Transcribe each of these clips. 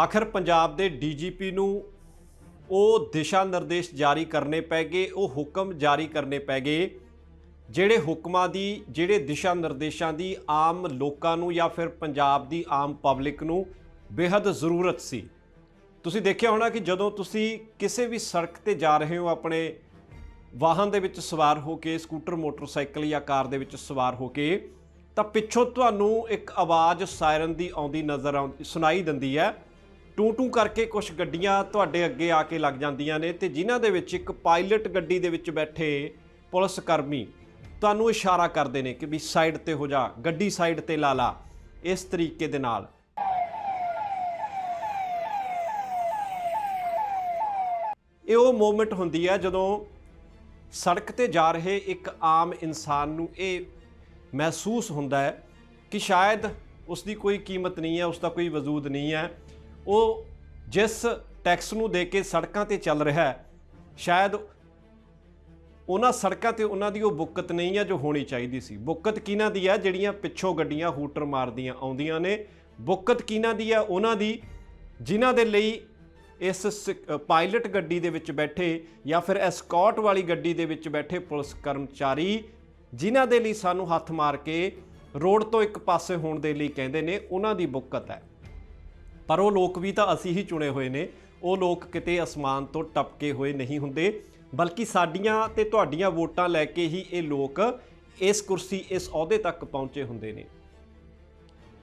ਆਖਰ ਪੰਜਾਬ ਦੇ ਡੀਜੀਪੀ ਨੂੰ ਉਹ ਦਿਸ਼ਾ ਨਿਰਦੇਸ਼ ਜਾਰੀ ਕਰਨੇ ਪੈ ਗਏ, ਉਹ ਹੁਕਮ ਜਾਰੀ ਕਰਨੇ ਪੈ ਗਏ, ਜਿਹੜੇ ਹੁਕਮਾਂ ਦੀ, ਜਿਹੜੇ ਦਿਸ਼ਾ ਨਿਰਦੇਸ਼ਾਂ ਦੀ ਆਮ ਲੋਕਾਂ ਨੂੰ ਜਾਂ ਫਿਰ ਪੰਜਾਬ ਦੀ ਆਮ ਪਬਲਿਕ ਨੂੰ ਬੇहद ਜ਼ਰੂਰਤ ਸੀ। ਤੁਸੀਂ ਦੇਖਿਆ ਹੋਣਾ ਕਿ ਜਦੋਂ ਤੁਸੀਂ ਕਿਸੇ ਵੀ ਸੜਕ ਤੇ ਜਾ ਰਹੇ ਹੋ, ਆਪਣੇ ਵਾਹਨ ਦੇ ਵਿੱਚ ਸਵਾਰ ਹੋ ਕੇ, ਸਕੂਟਰ, ਮੋਟਰਸਾਈਕਲ ਜਾਂ ਕਾਰ ਦੇ ਵਿੱਚ ਸਵਾਰ ਹੋ ਕੇ, ਤਾਂ ਪਿੱਛੋਂ ਤੁਹਾਨੂੰ ਇੱਕ ਆਵਾਜ਼ ਸਾਇਰਨ ਦੀ ਆਉਂਦੀ ਨਜ਼ਰ ਆਉਂਦੀ ਸੁਣਾਈ ਦਿੰਦੀ ਹੈ। ਟੂ ਟੂ ਕਰਕੇ ਕੁਝ ਗੱਡੀਆਂ ਤੁਹਾਡੇ ਅੱਗੇ ਆ ਕੇ ਲੱਗ ਜਾਂਦੀਆਂ ਨੇ ਤੇ ਜਿਨ੍ਹਾਂ ਦੇ ਵਿੱਚ ਇੱਕ ਪਾਇਲਟ ਗੱਡੀ ਦੇ ਵਿੱਚ ਬੈਠੇ ਪੁਲਿਸ ਕਰਮੀ ਤੁਹਾਨੂੰ ਇਸ਼ਾਰਾ ਕਰਦੇ ਨੇ ਕਿ ਵੀ ਸਾਈਡ ਤੇ ਹੋ ਜਾ, ਗੱਡੀ ਸਾਈਡ ਤੇ ਲਾ ਲਾ, ਇਸ ਤਰੀਕੇ ਦੇ ਨਾਲ। ਇਹ ਉਹ ਮੂਮੈਂਟ ਹੁੰਦੀ ਹੈ ਜਦੋਂ ਸੜਕ ਤੇ ਜਾ ਰਹੇ ਇੱਕ ਆਮ ਇਨਸਾਨ ਨੂੰ ਇਹ ਮਹਿਸੂਸ ਹੁੰਦਾ ਹੈ ਕਿ ਸ਼ਾਇਦ ਉਸ ਦੀ ਕੋਈ ਕੀਮਤ ਨਹੀਂ ਹੈ ਉਸ ਦਾ ਕੋਈ ਵਜੂਦ ਨਹੀਂ ਹੈ। ਉਹ ਜਿਸ ਟੈਕਸ ਨੂੰ ਦੇ ਕੇ ਸੜਕਾਂ ਤੇ ਚੱਲ ਰਿਹਾ ਹੈ, ਸ਼ਾਇਦ ਉਹਨਾਂ ਸੜਕਾਂ ਤੇ ਉਹਨਾਂ ਦੀ ਉਹ ਬੁੱਕਤ ਨਹੀਂ ਹੈ ਜੋ ਹੋਣੀ ਚਾਹੀਦੀ ਸੀ। ਬੁੱਕਤ ਕਿਹਨਾਂ ਦੀ ਹੈ? ਜਿਹੜੀਆਂ ਪਿੱਛੋਂ ਗੱਡੀਆਂ ਹੂਟਰ ਮਾਰਦੀਆਂ ਆਉਂਦੀਆਂ ਨੇ। ਬੁੱਕਤ ਕਿਹਨਾਂ ਦੀ ਹੈ? ਉਹਨਾਂ ਦੀ, ਜਿਨ੍ਹਾਂ ਦੇ ਲਈ ਇਸ ਸ- ਪਾਇਲਟ ਗੱਡੀ ਦੇ ਵਿੱਚ ਬੈਠੇ ਜਾਂ ਫਿਰ ਐਸਕॉर्ट ਵਾਲੀ ਗੱਡੀ ਦੇ ਵਿੱਚ ਬੈਠੇ ਪੁਲਿਸ ਕਰਮਚਾਰੀ, ਜਿਨ੍ਹਾਂ ਦੇ ਲਈ ਸਾਨੂੰ ਹੱਥ ਮਾਰ ਕੇ ਰੋਡ ਤੋਂ ਇੱਕ ਪਾਸੇ ਹੋਣ ਦੇ ਲਈ ਕਹਿੰਦੇ ਨੇ, ਉਹਨਾਂ ਦੀ ਬੁੱਕਤ ਹੈ। ਪਰ ਉਹ ਲੋਕ ਵੀ ਤਾਂ ਅਸੀਂ ਹੀ ਚੁਣੇ ਹੋਏ ਨੇ। ਉਹ ਲੋਕ ਕਿਤੇ ਅਸਮਾਨ ਤੋਂ ਟਪਕੇ ਹੋਏ ਨਹੀਂ ਹੁੰਦੇ। ਬਲਕਿ ਸਾਡੀਆਂ ਤੇ ਤੁਹਾਡੀਆਂ ਵੋਟਾਂ ਲੈ ਕੇ ਹੀ ਇਹ ਲੋਕ ਇਸ ਕੁਰਸੀ, ਇਸ ਅਹੁਦੇ ਤੱਕ ਪਹੁੰਚੇ ਹੁੰਦੇ ਨੇ।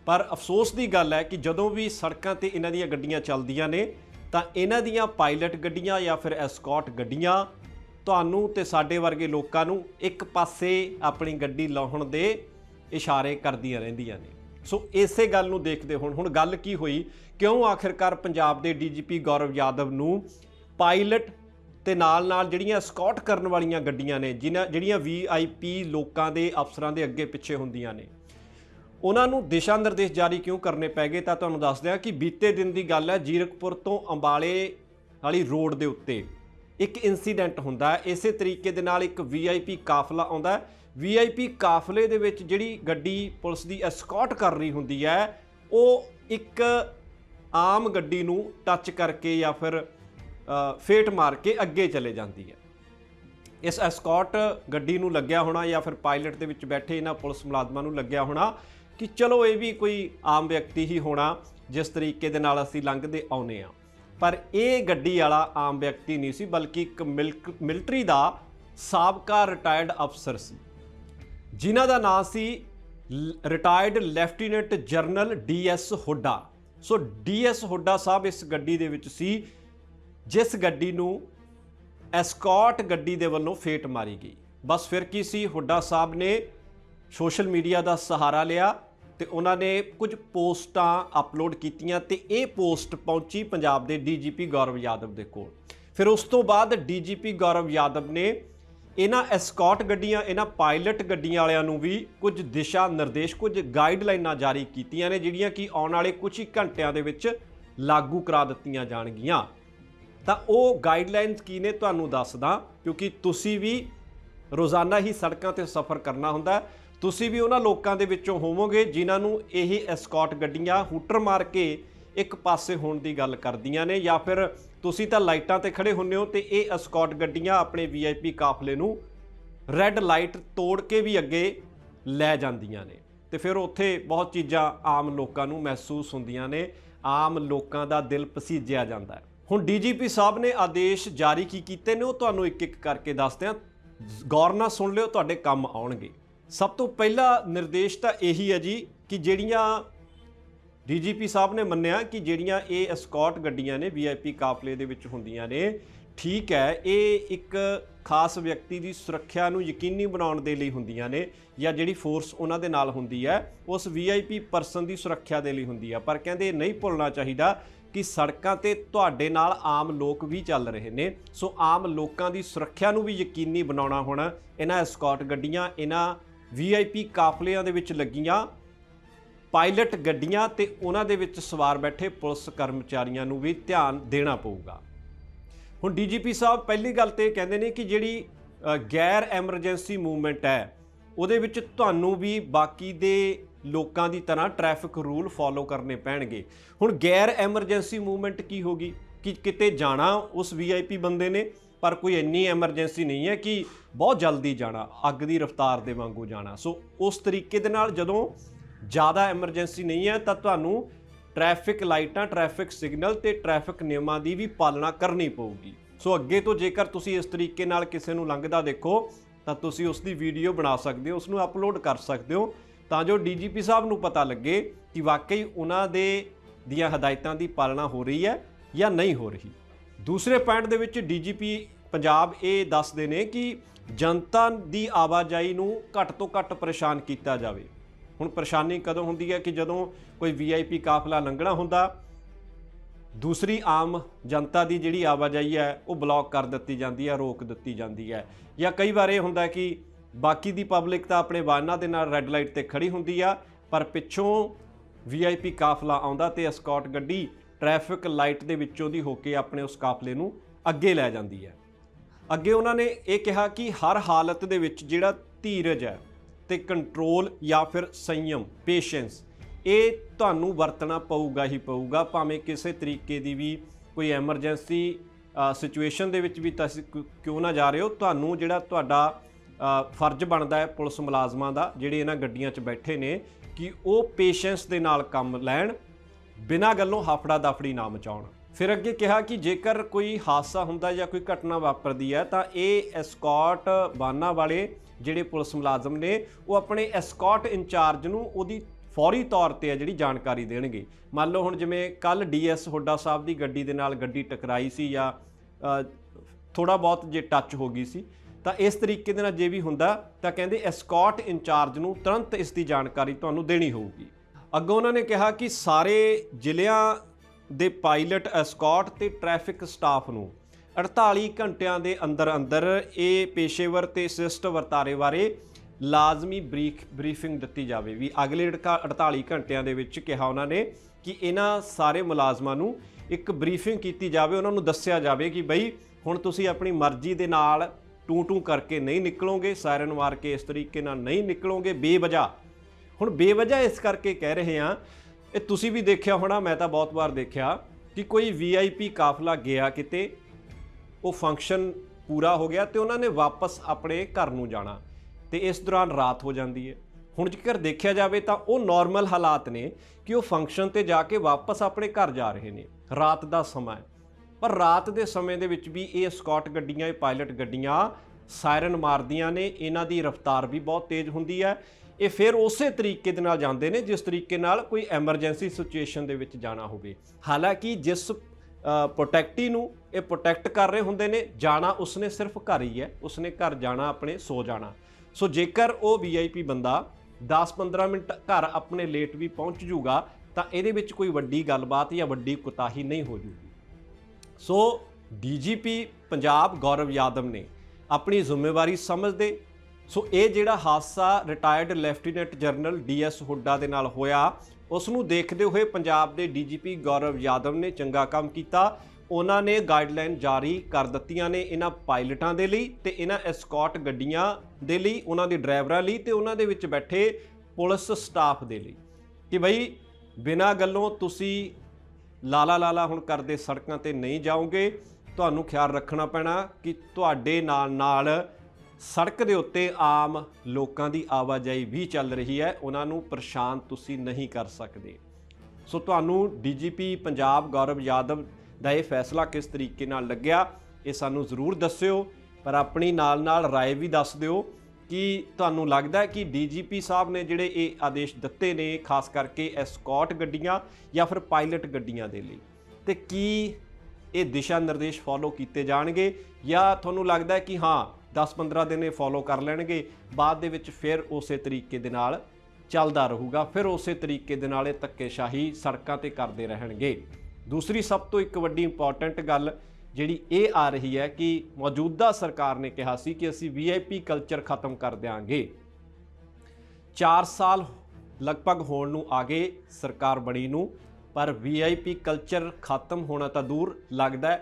ਪਰ ਅਫਸੋਸ ਦੀ ਗੱਲ ਹੈ ਕਿ ਜਦੋਂ ਵੀ ਸੜਕਾਂ ਤੇ ਇਹਨਾਂ ਦੀਆਂ ਗੱਡੀਆਂ ਚੱਲਦੀਆਂ ਨੇ, ਤਾਂ ਇਹਨਾਂ ਦੀਆਂ ਪਾਇਲਟ ਗੱਡੀਆਂ ਜਾਂ ਫਿਰ ਐਸਕॉर्ट ਗੱਡੀਆਂ ਤੁਹਾਨੂੰ ਤੇ ਸਾਡੇ ਵਰਗੇ ਲੋਕਾਂ ਨੂੰ ਇੱਕ ਪਾਸੇ ਆਪਣੀ ਗੱਡੀ ਲਾਉਣ ਦੇ ਇਸ਼ਾਰੇ ਕਰਦੀਆਂ ਰਹਿੰਦੀਆਂ ਨੇ। ਸੋ ਇਸੇ ਗੱਲ ਨੂੰ ਦੇਖਦੇ ਹੁਣ ਹੁਣ ਗੱਲ ਕੀ ਹੋਈ? ਕਿਉਂ ਆਖਿਰਕਾਰ ਪੰਜਾਬ ਦੇ ਡੀਜੀਪੀ ਗੌਰਵ ਯਾਦਵ ਨੂੰ ਪਾਇਲਟ ਤੇ ਨਾਲ-ਨਾਲ ਜਿਹੜੀਆਂ ਸਕਾਟ ਕਰਨ ਵਾਲੀਆਂ ਗੱਡੀਆਂ ਨੇ, ਜਿਨ੍ਹਾਂ, ਜਿਹੜੀਆਂ ਵੀਆਈਪੀ ਲੋਕਾਂ ਦੇ ਅਫਸਰਾਂ ਦੇ ਅੱਗੇ ਪਿੱਛੇ ਹੁੰਦੀਆਂ ਨੇ, ਉਹਨਾਂ ਨੂੰ ਦਿਸ਼ਾ ਨਿਰਦੇਸ਼ ਜਾਰੀ ਕਿਉਂ ਕਰਨੇ ਪੈ ਗਏ? ਤਾਂ ਤੁਹਾਨੂੰ ਦੱਸਦੇ ਹਾਂ ਕਿ ਬੀਤੇ ਦਿਨ ਦੀ ਗੱਲ ਹੈ, ਜੀਰਕਪੁਰ ਤੋਂ ਅੰਬਾਲੇ ਵਾਲੀ ਰੋਡ ਦੇ ਉੱਤੇ ਇੱਕ ਇਨਸੀਡੈਂਟ ਹੁੰਦਾ ਹੈ। ਇਸੇ ਤਰੀਕੇ ਦੇ ਨਾਲ ਇੱਕ ਵੀਆਈਪੀ ਕਾਫਲਾ ਆਉਂਦਾ ਵੀਆਈਪੀ ਕਾਫਲੇ ਦੇ ਵਿੱਚ ਜਿਹੜੀ ਗੱਡੀ ਪੁਲਿਸ ਦੀ ਐਸਕੌਟ ਕਰ ਰਹੀ ਹੁੰਦੀ ਹੈ, ਉਹ ਇੱਕ ਆਮ ਗੱਡੀ ਨੂੰ ਟੱਚ ਕਰਕੇ ਜਾਂ ਫਿਰ ਫੇਟ ਮਾਰ ਕੇ ਅੱਗੇ ਚਲੇ ਜਾਂਦੀ ਹੈ। ਇਸ ਐਸਕੌਟ ਗੱਡੀ ਨੂੰ ਲੱਗਿਆ ਹੋਣਾ ਜਾਂ ਫਿਰ ਪਾਇਲਟ ਦੇ ਵਿੱਚ ਬੈਠੇ ਇਹਨਾਂ ਪੁਲਿਸ ਮੁਲਾਜ਼ਮਾਂ ਨੂੰ ਲੱਗਿਆ ਹੋਣਾ ਕਿ ਚਲੋ ਇਹ ਵੀ ਕੋਈ ਆਮ ਵਿਅਕਤੀ ਹੀ ਹੋਣਾ, ਜਿਸ ਤਰੀਕੇ ਦੇ ਨਾਲ ਅਸੀਂ ਲੰਘਦੇ ਆਉਨੇ ਆ ਪਰ ਇਹ ਗੱਡੀ ਵਾਲਾ ਆਮ ਵਿਅਕਤੀ ਨਹੀਂ ਸੀ, ਬਲਕਿ ਇੱਕ ਮਿਲਟਰੀ ਦਾ ਸਾਬਕਾ ਰਿਟਾਇਰਡ ਅਫਸਰ ਸੀ। ਜਿਨ੍ਹਾਂ ਦਾ ਨਾਮ ਸੀ retired lieutenant general DS Hooda. So DS Hooda ਸਾਹਿਬ ਇਸ ਗੱਡੀ ਦੇ ਵਿੱਚ ਸੀ, ਜਿਸ ਗੱਡੀ ਨੂੰ ਐਸਕॉर्ट ਗੱਡੀ ਦੇ ਵੱਲੋਂ ਫੇਟ ਮਾਰੀ ਗਈ। ਬਸ ਫਿਰ ਕੀ ਸੀ, ਹੁੱਡਾ ਸਾਹਿਬ ਨੇ ਸੋਸ਼ਲ ਮੀਡੀਆ ਦਾ ਸਹਾਰਾ ਲਿਆ ਤੇ ਉਹਨਾਂ ਨੇ ਕੁਝ ਪੋਸਟਾਂ ਅਪਲੋਡ ਕੀਤੀਆਂ ਤੇ ਇਹ ਪੋਸਟ ਪਹੁੰਚੀ ਪੰਜਾਬ ਦੇ ਡੀਜੀਪੀ ਗੌਰਵ ਯਾਦਵ ਦੇ ਕੋਲ। ਫਿਰ ਉਸ ਤੋਂ ਬਾਅਦ ਡੀਜੀਪੀ ਗੌਰਵ ਯਾਦਵ ਨੇ ਇਹਨਾਂ ਐਸਕੌਟ ਗੱਡੀਆਂ, ਇਹਨਾਂ ਪਾਇਲਟ ਗੱਡੀਆਂ ਵਾਲਿਆਂ ਨੂੰ ਵੀ ਕੁਝ ਦਿਸ਼ਾ ਨਿਰਦੇਸ਼, ਕੁਝ ਗਾਈਡਲਾਈਨਾਂ ਜਾਰੀ ਕੀਤੀਆਂ ਨੇ, ਜਿਹੜੀਆਂ ਕਿ ਆਉਣ ਵਾਲੇ ਕੁਝ ਹੀ ਘੰਟਿਆਂ ਦੇ ਵਿੱਚ ਲਾਗੂ ਕਰਾ ਦਿੱਤੀਆਂ ਜਾਣਗੀਆਂ। ਤਾਂ ਉਹ ਗਾਈਡਲਾਈਨਸ ਕੀ ਨੇ ਤੁਹਾਨੂੰ ਦੱਸਦਾ, ਕਿਉਂਕਿ ਤੁਸੀਂ ਵੀ ਰੋਜ਼ਾਨਾ ਹੀ ਸੜਕਾਂ ਤੇ ਸਫ਼ਰ ਕਰਨਾ ਹੁੰਦਾ ਤੁਸੀਂ ਵੀ ਉਹਨਾਂ ਲੋਕਾਂ ਦੇ ਵਿੱਚੋਂ ਹੋਵੋਗੇ ਜਿਨ੍ਹਾਂ ਨੂੰ ਇਹ ਐਸਕੌਟ ਗੱਡੀਆਂ, ਹੂਟਰ ਮਾਰ ਕੇ ਇੱਕ ਪਾਸੇ ਹੋਣ ਦੀ ਗੱਲ ਕਰਦੀਆਂ ਨੇ ਜਾਂ ਫਿਰ ਤੁਸੀਂ ਤਾਂ ਲਾਈਟਾਂ ਤੇ ਖੜੇ ਹੁੰਨੇ ਹੋ ਤੇ ਇਹ ਐਸਕॉर्ट ਗੱਡੀਆਂ ਆਪਣੇ ਵੀਆਈਪੀ ਕਾਫਲੇ ਨੂੰ ਰੈੱਡ ਲਾਈਟ ਤੋੜ ਕੇ ਵੀ ਅੱਗੇ ਲੈ ਜਾਂਦੀਆਂ ਨੇ। ਤੇ ਫਿਰ ਉੱਥੇ ਬਹੁਤ ਚੀਜ਼ਾਂ ਆਮ ਲੋਕਾਂ ਨੂੰ ਮਹਿਸੂਸ ਹੁੰਦੀਆਂ ਨੇ। ਆਮ ਲੋਕਾਂ ਦਾ ਦਿਲ ਪਸੀਜਿਆ ਜਾਂਦਾ ਹੈ। ਹੁਣ ਡੀਜੀਪੀ ਸਾਹਿਬ ਨੇ ਆਦੇਸ਼ ਜਾਰੀ ਕੀ ਕੀਤੇ ਨੇ ਉਹ ਤੁਹਾਨੂੰ ਇੱਕ ਇੱਕ ਕਰਕੇ ਦੱਸਦੇ ਹਾਂ। ਗੌਰ ਨਾਲ ਸੁਣ ਲਿਓ, ਤੁਹਾਡੇ ਕੰਮ ਆਉਣਗੇ। ਸਭ ਤੋਂ ਪਹਿਲਾ ਨਿਰਦੇਸ਼ ਤਾਂ ਇਹੀ ਹੈ ਜੀ ਕਿ ਜਿਹੜੀਆਂ ਡੀਜੀਪੀ ਸਾਹਿਬ ਨੇ ਮੰਨਿਆ ਕਿ ਜਿਹੜੀਆਂ ਇਹ ਐਸਕॉਟ ਗੱਡੀਆਂ ਨੇ ਵੀਆਈਪੀ ਕਾਫਲੇ ਦੇ ਵਿੱਚ ਹੁੰਦੀਆਂ ਨੇ, ਠੀਕ ਹੈ, ਇਹ ਇੱਕ ਖਾਸ ਵਿਅਕਤੀ ਦੀ ਸੁਰੱਖਿਆ ਨੂੰ ਯਕੀਨੀ ਬਣਾਉਣ ਦੇ ਲਈ ਹੁੰਦੀਆਂ ਨੇ ਜਾਂ ਜਿਹੜੀ ਫੋਰਸ ਉਹਨਾਂ ਦੇ ਨਾਲ ਹੁੰਦੀ ਹੈ, ਉਸ ਵੀਆਈਪੀ ਪਰਸਨ ਦੀ ਸੁਰੱਖਿਆ ਦੇ ਲਈ ਹੁੰਦੀ ਹੈ। ਪਰ ਕਹਿੰਦੇ ਨਹੀਂ ਭੁੱਲਣਾ ਚਾਹੀਦਾ ਕਿ ਸੜਕਾਂ ਤੇ ਤੁਹਾਡੇ ਨਾਲ ਆਮ ਲੋਕ ਵੀ ਚੱਲ ਰਹੇ ਨੇ। ਸੋ ਆਮ ਲੋਕਾਂ ਦੀ ਸੁਰੱਖਿਆ ਨੂੰ ਵੀ ਯਕੀਨੀ ਬਣਾਉਣਾ ਹੋਣਾ, ਇਹਨਾਂ ਐਸਕॉट ਗੱਡੀਆਂ, ਇਹਨਾਂ ਵੀਆਈਪੀ ਕਾਫਲਿਆਂ ਦੇ ਵਿੱਚ ਲੱਗੀਆਂ। ਪਾਇਲਟ ਗੱਡੀਆਂ ਤੇ ਉਹਨਾਂ ਦੇ ਵਿੱਚ ਸਵਾਰ ਬੈਠੇ ਪੁਲਿਸ ਕਰਮਚਾਰੀਆਂ ਨੂੰ ਵੀ ਧਿਆਨ ਦੇਣਾ ਪਊਗਾ। ਹੁਣ ਡੀਜੀਪੀ ਸਾਹਿਬ, ਪਹਿਲੀ ਗੱਲ ਤੇ ਇਹ ਕਹਿੰਦੇ ਨੇ ਕਿ ਜਿਹੜੀ ਗੈਰ ਐਮਰਜੈਂਸੀ ਮੂਵਮੈਂਟ ਹੈ, ਉਹਦੇ ਵਿੱਚ ਤੁਹਾਨੂੰ ਵੀ ਬਾਕੀ ਦੇ ਲੋਕਾਂ ਦੀ ਤਰ੍ਹਾਂ ਟ੍ਰੈਫਿਕ ਰੂਲ ਫੋਲੋ ਕਰਨੇ ਪੈਣਗੇ। ਹੁਣ ਗੈਰ ਐਮਰਜੈਂਸੀ ਮੂਵਮੈਂਟ ਕੀ ਹੋਗੀ ਕਿ ਕਿਤੇ ਜਾਣਾ ਉਸ ਵੀਆਈਪੀ ਬੰਦੇ ਨੇ, ਪਰ ਕੋਈ ਇੰਨੀ ਐਮਰਜੈਂਸੀ ਨਹੀਂ ਹੈ ਕਿ ਬਹੁਤ ਜਲਦੀ ਜਾਣਾ, ਅੱਗ ਦੀ ਰਫ਼ਤਾਰ ਦੇ ਵਾਂਗੂ ਜਾਣਾ। ਸੋ ਉਸ ਤਰੀਕੇ ਦੇ ਨਾਲ ਜਦੋਂ ਜ਼ਿਆਦਾ ਐਮਰਜੈਂਸੀ ਨਹੀਂ ਹੈ, ਤਾਂ ਤੁਹਾਨੂੰ ਟ੍ਰੈਫਿਕ ਲਾਈਟਾਂ ਟ੍ਰੈਫਿਕ ਸਿਗਨਲ ਤੇ ਟ੍ਰੈਫਿਕ ਨਿਯਮਾਂ ਦੀ ਵੀ ਪਾਲਣਾ ਕਰਨੀ ਪਊਗੀ। ਸੋ ਅੱਗੇ ਤੋਂ ਜੇਕਰ ਤੁਸੀਂ ਇਸ ਤਰੀਕੇ ਨਾਲ ਕਿਸੇ ਨੂੰ ਲੰਘਦਾ ਦੇਖੋ, ਤਾਂ ਤੁਸੀਂ ਉਸ ਦੀ ਵੀਡੀਓ ਬਣਾ ਸਕਦੇ ਹੋ ਉਸ ਨੂੰ ਅਪਲੋਡ ਕਰ ਸਕਦੇ ਹੋ। ਤਾਂ ਜੋ ਡੀਜੀਪੀ ਸਾਹਿਬ ਨੂੰ ਪਤਾ ਲੱਗੇ ਕਿ ਵਾਕਈ ਉਹਨਾਂ ਦੇ ਦੀਆਂ ਹਦਾਇਤਾਂ ਦੀ ਪਾਲਣਾ ਹੋ ਰਹੀ ਹੈ ਜਾਂ ਨਹੀਂ ਹੋ ਰਹੀ। ਦੂਸਰੇ ਪੁਆਇੰਟ ਦੇ ਵਿੱਚ ਡੀਜੀਪੀ ਪੰਜਾਬ ਇਹ ਦੱਸਦੇ ਨੇ ਕਿ ਜਨਤਾ ਦੀ ਆਵਾਜਾਈ ਨੂੰ ਘੱਟ ਤੋਂ ਘੱਟ ਪਰੇਸ਼ਾਨ ਕੀਤਾ ਜਾਵੇ। ਹੁਣ ਪਰੇਸ਼ਾਨੀ ਕਦੋਂ ਹੁੰਦੀ ਹੈ ਕਿ ਜਦੋਂ ਕੋਈ ਵੀਆਈਪੀ ਕਾਫਲਾ ਲੰਘਣਾ ਹੁੰਦਾ, ਦੂਸਰੀ ਆਮ ਜਨਤਾ ਦੀ ਜਿਹੜੀ ਆਵਾਜਾਈ ਹੈ, ਉਹ ਬਲੌਕ ਕਰ ਦਿੱਤੀ ਜਾਂਦੀ ਹੈ, ਰੋਕ ਦਿੱਤੀ ਜਾਂਦੀ ਹੈ। ਜਾਂ ਕਈ ਵਾਰ ਇਹ ਹੁੰਦਾ ਕਿ ਬਾਕੀ ਦੀ ਪਬਲਿਕ ਤਾਂ ਆਪਣੇ ਵਾਹਨਾਂ ਦੇ ਨਾਲ ਰੈੱਡ ਲਾਈਟ ਤੇ ਖੜੀ ਹੁੰਦੀ ਆ, ਪਰ ਪਿੱਛੋਂ ਵੀਆਈਪੀ ਕਾਫਲਾ ਆਉਂਦਾ ਤੇ ਐਸਕੌਟ ਗੱਡੀ ਟ੍ਰੈਫਿਕ ਲਾਈਟ ਦੇ ਵਿੱਚੋਂ ਦੀ ਹੋ ਕੇ ਆਪਣੇ ਉਸ ਕਾਫਲੇ ਨੂੰ ਅੱਗੇ ਲੈ ਜਾਂਦੀ ਹੈ। ਅੱਗੇ ਉਹਨਾਂ ਨੇ ਇਹ ਕਿਹਾ ਕਿ ਹਰ ਹਾਲਤ ਦੇ ਵਿੱਚ ਜਿਹੜਾ ਧੀਰਜ ਹੈ ਤੇ ਕੰਟਰੋਲ ਜਾਂ ਫਿਰ ਸੰਯਮ ਪੇਸ਼ੈਂਸ ਇਹ ਤੁਹਾਨੂੰ ਵਰਤਣਾ ਪਊਗਾ ਹੀ ਪਊਗਾ। ਭਾਵੇਂ ਕਿਸੇ ਤਰੀਕੇ ਦੀ ਵੀ ਕੋਈ ਐਮਰਜੈਂਸੀ ਸਿਚੁਏਸ਼ਨ ਦੇ ਵਿੱਚ ਵੀ ਤੁਸੀਂ ਕਿਉਂ- ਨਾ ਜਾ ਰਹੇ ਹੋ, ਤੁਹਾਨੂੰ ਜਿਹੜਾ ਤੁਹਾਡਾ ਫਰਜ਼ ਬਣਦਾ ਹੈ ਪੁਲਿਸ ਮੁਲਾਜ਼ਮਾਂ ਦਾ, ਜਿਹੜੇ ਇਹਨਾਂ ਗੱਡੀਆਂ 'ਚ ਬੈਠੇ ਨੇ, ਕਿ ਉਹ ਪੇਸ਼ੈਂਸ ਦੇ ਨਾਲ ਕੰਮ ਲੈਣ, ਬਿਨਾਂ ਗੱਲੋਂ ਹਾਫੜਾ ਦਫੜੀ ਨਾ ਮਚਾਉਣ। ਫਿਰ ਅੱਗੇ ਕਿਹਾ ਕਿ ਜੇਕਰ ਕੋਈ ਹਾਦਸਾ ਹੁੰਦਾ ਜਾਂ ਕੋਈ ਘਟਨਾ ਵਾਪਰਦੀ ਹੈ, ਤਾਂ ਇਹ ਐਸਕੌਟ ਬਾਨਾ ਵਾਲੇ ਜਿਹੜੇ ਪੁਲਿਸ ਮੁਲਾਜ਼ਮ ਨੇ, ਉਹ ਆਪਣੇ ਐਸਕੌਟ ਇੰਚਾਰਜ ਨੂੰ ਉਹਦੀ ਫੌਰੀ ਤੌਰ ਤੇ ਹੈ ਜਿਹੜੀ ਜਾਣਕਾਰੀ ਦੇਣਗੇ। ਮੰਨ ਲਓ ਹੁਣ ਜਿਵੇਂ ਕੱਲ ਡੀਐਸ ਹੁੱਡਾ ਸਾਹਿਬ ਦੀ ਗੱਡੀ ਦੇ ਨਾਲ ਗੱਡੀ ਟਕਰਾਈ ਸੀ ਜਾਂ ਥੋੜਾ ਬਹੁਤ ਜੇ ਟੱਚ ਹੋ ਗਈ ਸੀ, ਤਾਂ ਇਸ ਤਰੀਕੇ ਦੇ ਨਾਲ ਜੇ ਵੀ ਹੁੰਦਾ, ਤਾਂ ਕਹਿੰਦੇ ਐਸਕੌਟ ਇੰਚਾਰਜ ਨੂੰ ਤੁਰੰਤ ਇਸ ਦੀ ਜਾਣਕਾਰੀ ਤੁਹਾਨੂੰ ਦੇਣੀ ਹੋਊਗੀ। ਅੱਗੋਂ ਉਹਨਾਂ ਨੇ ਕਿਹਾ ਕਿ ਸਾਰੇ ਜ਼ਿਲ੍ਹਿਆਂ ਦੇ ਪਾਇਲਟ ਐਸਕੌਟ ਤੇ ਟ੍ਰੈਫਿਕ ਸਟਾਫ ਨੂੰ 48 ਘੰਟਿਆਂ ਦੇ ਅੰਦਰ ਅੰਦਰ ਇਹ ਪੇਸ਼ੇਵਰ ਤੇ ਸਿਸਟ ਵਰਤਾਰੇ ਬਾਰੇ ਲਾਜ਼ਮੀ ਬਰੀਫ ਬਰੀਫਿੰਗ ਦਿੱਤੀ ਜਾਵੇ। ਵੀ ਅਗਲੇ 48 ਘੰਟਿਆਂ ਦੇ ਵਿੱਚ ਕਿਹਾ ਉਹਨਾਂ ਨੇ ਕਿ ਇਹਨਾਂ ਸਾਰੇ ਮੁਲਾਜ਼ਮਾਂ ਨੂੰ ਇੱਕ ਬਰੀਫਿੰਗ ਕੀਤੀ ਜਾਵੇ, ਉਹਨਾਂ ਨੂੰ ਦੱਸਿਆ ਜਾਵੇ ਕਿ ਬਈ ਹੁਣ ਤੁਸੀਂ ਆਪਣੀ ਮਰਜ਼ੀ ਦੇ ਨਾਲ ਟੂ ਟੂ ਕਰਕੇ ਨਹੀਂ ਨਿਕਲੋਗੇ, ਸਾਇਰਨ ਮਾਰ ਕੇ ਇਸ ਤਰੀਕੇ ਨਾਲ ਨਹੀਂ ਨਿਕਲੋਗੇ, ਬੇਵਜ੍ਹਾ। ਹੁਣ ਬੇਵਜ੍ਹਾ ਇਸ ਕਰਕੇ ਕਹਿ ਰਹੇ ਆ ਇਹ ਤੁਸੀਂ ਵੀ ਦੇਖਿਆ ਹੋਣਾ, ਮੈਂ ਤਾਂ ਬਹੁਤ ਵਾਰ ਦੇਖਿਆ ਕਿ ਕੋਈ ਵੀਆਈਪੀ ਕਾਫਲਾ ਗਿਆ ਕਿਤੇ, ਉਹ ਫੰਕਸ਼ਨ ਪੂਰਾ ਹੋ ਗਿਆ ਤੇ ਉਹਨਾਂ ਨੇ ਵਾਪਸ ਆਪਣੇ ਘਰ ਨੂੰ ਜਾਣਾ ਤੇ ਇਸ ਦੌਰਾਨ ਰਾਤ ਹੋ ਜਾਂਦੀ ਹੈ। ਹੁਣ ਜੇਕਰ ਦੇਖਿਆ ਜਾਵੇ ਤਾਂ ਉਹ ਨਾਰਮਲ ਹਾਲਾਤ ਨੇ ਕਿ ਉਹ ਫੰਕਸ਼ਨ ਤੇ ਜਾ ਕੇ ਵਾਪਸ ਆਪਣੇ ਘਰ ਜਾ ਰਹੇ ਨੇ, ਰਾਤ ਦਾ ਸਮਾਂ ਹੈ। ਪਰ ਰਾਤ ਦੇ ਸਮੇਂ ਦੇ ਵਿੱਚ ਵੀ ਇਹ ਸਕਾਟ ਗੱਡੀਆਂ, ਇਹ ਪਾਇਲਟ ਗੱਡੀਆਂ ਸਾਇਰਨ ਮਾਰਦੀਆਂ ਨੇ, ਇਹਨਾਂ ਦੀ ਰਫ਼ਤਾਰ ਵੀ ਬਹੁਤ ਤੇਜ਼ ਹੁੰਦੀ ਹੈ। ਇਹ ਫਿਰ ਉਸੇ ਤਰੀਕੇ ਦੇ ਨਾਲ ਜਾਂਦੇ ਨੇ, ਜਿਸ ਤਰੀਕੇ ਨਾਲ ਕੋਈ ਐਮਰਜੈਂਸੀ ਸਿਚੁਏਸ਼ਨ ਦੇ ਵਿੱਚ ਜਾਣਾ ਹੋਵੇ। ਹਾਲਾਂਕਿ ਜਿਸ ਪ੍ਰੋਟੈਕਟੀ ਨੂੰ ਇਹ ਪ੍ਰੋਟੈਕਟ ਕਰ ਰਹੇ ਹੁੰਦੇ ਨੇ, ਜਾਣਾ ਉਸਨੇ ਸਿਰਫ ਘਰ ਹੀ ਹੈ, ਉਸਨੇ ਘਰ ਜਾਣਾ, ਆਪਣੇ ਸੋ ਜਾਣਾ। ਸੋ ਜੇਕਰ ਉਹ ਵੀਆਈਪੀ ਬੰਦਾ 10-15 ਮਿੰਟ ਘਰ ਆਪਣੇ ਲੇਟ ਵੀ ਪਹੁੰਚ ਜੂਗਾ, ਤਾਂ ਇਹਦੇ ਵਿੱਚ ਕੋਈ ਵੱਡੀ ਗੱਲਬਾਤ ਜਾਂ ਵੱਡੀ ਕੁਤਾਹੀ ਨਹੀਂ ਹੋ ਜੂਗੀ। ਸੋ ਡੀਜੀਪੀ ਪੰਜਾਬ ਗੌਰਵ ਯਾਦਵ ਨੇ ਆਪਣੀ ਜ਼ਿੰਮੇਵਾਰੀ ਸਮਝਦੇ ਸੋ ਇਹ ਜਿਹੜਾ ਹਾਦਸਾ retired lieutenant general DS Hooda ਦੇ ਨਾਲ ਹੋਇਆ ਉਸ ਨੂੰ ਦੇਖਦੇ ਹੋਏ ਪੰਜਾਬ ਦੇ ਡੀਜੀਪੀ ਗੌਰਵ ਯਾਦਵ ਨੇ ਚੰਗਾ ਕੰਮ ਕੀਤਾ। ਉਹਨਾਂ ਨੇ ਗਾਈਡਲਾਈਨ ਜਾਰੀ ਕਰ ਦਿੱਤੀਆਂ ਨੇ ਇਹਨਾਂ ਪਾਇਲਟਾਂ ਦੇ ਲਈ ਤੇ ਇਹਨਾਂ ਐਸਕੌਟ ਗੱਡੀਆਂ ਦੇ ਲਈ, ਉਹਨਾਂ ਦੇ ਡਰਾਈਵਰਾਂ ਲਈ ਤੇ ਉਹਨਾਂ ਦੇ ਵਿੱਚ ਬੈਠੇ ਪੁਲਿਸ ਸਟਾਫ ਦੇ ਲਈ। ਕਿ ਬਈ, ਬਿਨਾਂ ਗੱਲੋਂ ਤੁਸੀਂ ਲਾਲਾ ਲਾਲਾ ਹੁਣ ਕਰਦੇ ਸੜਕਾਂ ਤੇ ਨਹੀਂ ਜਾਓਗੇ, ਤੁਹਾਨੂੰ ਖਿਆਲ ਰੱਖਣਾ ਪੈਣਾ ਕਿ ਤੁਹਾਡੇ ਨਾਲ ਨਾਲ ਸੜਕ ਦੇ ਉੱਤੇ ਆਮ ਲੋਕਾਂ ਦੀ ਆਵਾਜਾਈ ਵੀ ਚੱਲ ਰਹੀ ਹੈ ਉਹਨਾਂ ਨੂੰ ਪਰੇਸ਼ਾਨ ਤੁਸੀਂ ਨਹੀਂ ਕਰ ਸਕਦੇ ਸੋ ਤੁਹਾਨੂੰ ਡੀਜੀਪੀ ਪੰਜਾਬ ਗੌਰਵ ਯਾਦਵ ਦਾ ਇਹ ਫੈਸਲਾ ਕਿਸ ਤਰੀਕੇ ਨਾਲ ਲੱਗਿਆ ਇਹ ਸਾਨੂੰ ਜ਼ਰੂਰ ਦੱਸਿਓ ਪਰ ਆਪਣੀ ਨਾਲ ਨਾਲ رائے ਵੀ ਦੱਸ ਦਿਓ ਕਿ ਤੁਹਾਨੂੰ ਲੱਗਦਾ ਹੈ ਕਿ ਡੀਜੀਪੀ ਸਾਹਿਬ ਨੇ ਜਿਹੜੇ ਇਹ ਆਦੇਸ਼ ਦਿੱਤੇ ਨੇ ਖਾਸ ਕਰਕੇ ਐਸਕੌਟ ਗੱਡੀਆਂ ਜਾਂ ਫਿਰ ਪਾਇਲਟ ਗੱਡੀਆਂ ਦੇ ਲਈ ਤੇ ਕੀ ਇਹ ਦਿਸ਼ਾ ਨਿਰਦੇਸ਼ ਫੋਲੋ ਕੀਤੇ ਜਾਣਗੇ ਜਾਂ ਤੁਹਾਨੂੰ ਲੱਗਦਾ ਹੈ ਕਿ ਹਾਂ 10-15 ਦਿਨ ਇਹ ਫੋਲੋ ਕਰ ਲੈਣਗੇ। ਬਾਅਦ ਦੇ ਵਿੱਚ ਫਿਰ ਉਸੇ ਤਰੀਕੇ ਦੇ ਨਾਲ ਚੱਲਦਾ ਰਹੂਗਾ। ਫਿਰ ਉਸੇ ਤਰੀਕੇ ਦੇ ਨਾਲ ਇਹ ਧੱਕੇਸ਼ਾਹੀ ਸੜਕਾਂ ਤੇ ਕਰਦੇ ਰਹਿਣਗੇ। ਦੂਸਰੀ ਸਭ ਤੋਂ ਇੱਕ ਵੱਡੀ ਇੰਪੋਰਟੈਂਟ ਗੱਲ ਜਿਹੜੀ ਇਹ ਆ ਰਹੀ ਹੈ ਕਿ ਮੌਜੂਦਾ ਸਰਕਾਰ ਨੇ ਕਿਹਾ ਸੀ ਕਿ ਅਸੀਂ ਵੀਆਈਪੀ ਕਲਚਰ ਖਤਮ ਕਰ ਦਿਆਂਗੇ। 4 ਸਾਲ ਲਗਭਗ ਹੋਣ ਨੂੰ ਆ ਗਏ ਸਰਕਾਰ ਬਣੀ ਨੂੰ, ਪਰ ਵੀਆਈਪੀ ਕਲਚਰ ਖਤਮ ਹੋਣਾ ਤਾਂ ਦੂਰ ਲੱਗਦਾ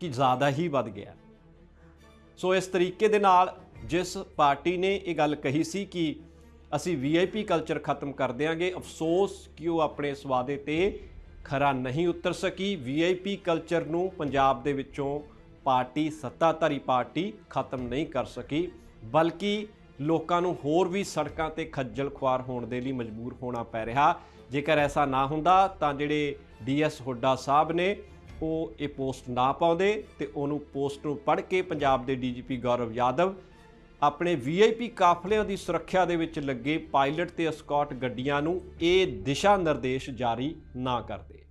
ਕਿ ਜ਼ਿਆਦਾ ਹੀ ਵੱਧ ਗਿਆ। ਸੋ ਇਸ ਤਰੀਕੇ ਦੇ ਨਾਲ ਜਿਸ ਪਾਰਟੀ ਨੇ ਇਹ ਗੱਲ ਕਹੀ ਸੀ ਕਿ ਅਸੀਂ ਵੀਆਈਪੀ ਕਲਚਰ ਖਤਮ ਕਰ ਦਿਆਂਗੇ, ਅਫਸੋਸ ਕਿ ਉਹ ਆਪਣੇ ਇਸ ਵਾਅਦੇ ਤੇ ਖਰਾ ਨਹੀਂ ਉਤਰ ਸਕੀ। ਵੀਆਈਪੀ ਕਲਚਰ ਨੂੰ ਪੰਜਾਬ ਦੇ ਵਿੱਚੋਂ ਪਾਰਟੀ, ਸੱਤਾਧਾਰੀ ਪਾਰਟੀ ਖਤਮ ਨਹੀਂ ਕਰ ਸਕੀ, ਬਲਕਿ ਲੋਕਾਂ ਨੂੰ ਹੋਰ ਵੀ ਸੜਕਾਂ ਤੇ ਖੱਜਲ ਖੁਆਰ ਹੋਣ ਦੇ ਲਈ ਮਜਬੂਰ ਹੋਣਾ ਪੈ ਰਿਹਾ। ਜੇਕਰ ਐਸਾ ਨਾ ਹੁੰਦਾ, ਤਾਂ ਜਿਹੜੇ ਡੀਐਸ ਹੁੱਡਾ ਸਾਹਿਬ ਨੇ ਉਹ ਇਹ ਪੋਸਟ ਨਾ ਪਾਉਂਦੇ ਤੇ ਉਹਨੂੰ ਪੋਸਟ ਨੂੰ ਪੜ੍ਹ ਕੇ ਪੰਜਾਬ ਦੇ ਡੀਜੀਪੀ ਗੌਰਵ ਯਾਦਵ ਆਪਣੇ ਵੀਆਈਪੀ ਕਾਫਲਿਆਂ ਦੀ ਸੁਰੱਖਿਆ ਦੇ ਵਿੱਚ ਲੱਗੇ ਪਾਇਲਟ ਤੇ ਅਸਕਾਟ ਗੱਡੀਆਂ ਨੂੰ ਇਹ ਦਿਸ਼ਾ ਨਿਰਦੇਸ਼ ਜਾਰੀ ਨਾ ਕਰਦੇ।